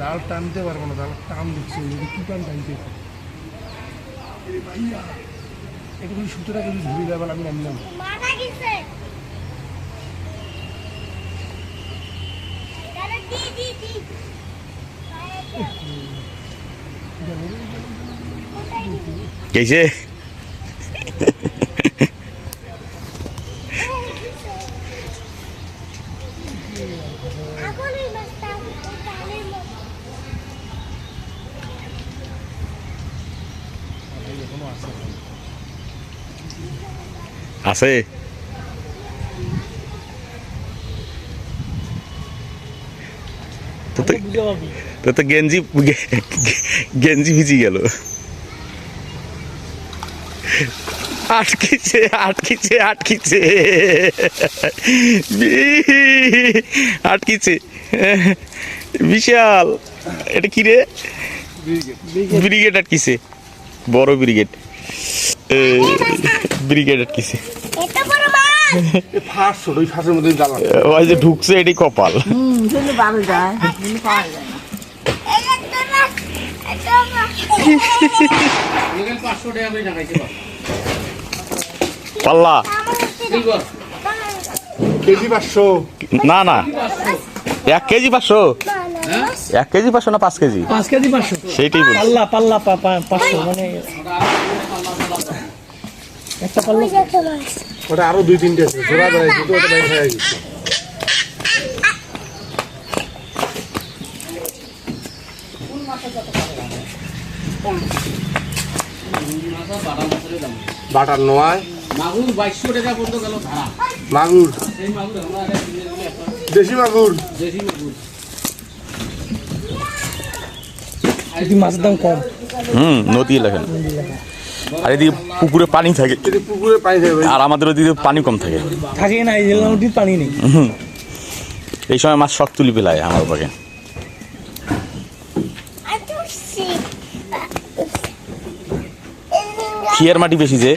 জাল টানতে পারব না জাল টান দিচ্ছে কি টান টানতে যদি সুতোটা যদি ধরে দেয় আমি নামলাম মারা আছে? তো তো গেঞ্জি গেঞ্জি ভিজি গেল। আটকিছে আটকিছে আটকিছে। আটকিছে। বিশাল। এটা কি রে? ব্রিগেড আটকিছে। বড় ব্রিগেড ব্রিগেড আটকিছে। ওই যে ঢুকছে এটি কপাল। পাল্লা। না। না এক কেজি পাঁচশো? এক কেজি পাঁচশো না পাঁচ কেজি? পাঁচ কেজি পাঁচশো। সেইটাই বলছি। পাল্লা পাল্লা পাঁচশো মানে একটা পাল্লা। ওটা আরও দুই তিনটে আছে জোড়া বেড়াইছে তো ওটা বাইরে হয়ে গেছে। বাটার নয় মাগুর বাইশশো টাকা পর্যন্ত গেল মাগুর। সেই মাগুর দেশি মাগুর দেশি মাগুর যদি মাছের দাম কম। হুম নদী এলাকা আর এদিকে পুকুরে পানি থাকে। পুকুরে পানি যাবে আর আমাদের ওদিকে পানি কম থাকে। থাকে না এই জেলা নদীর পানি নেই। এই সময় মাছ শখ তুলি পেলায় আমার পাকে খিয়ার মাটি বেশি যে।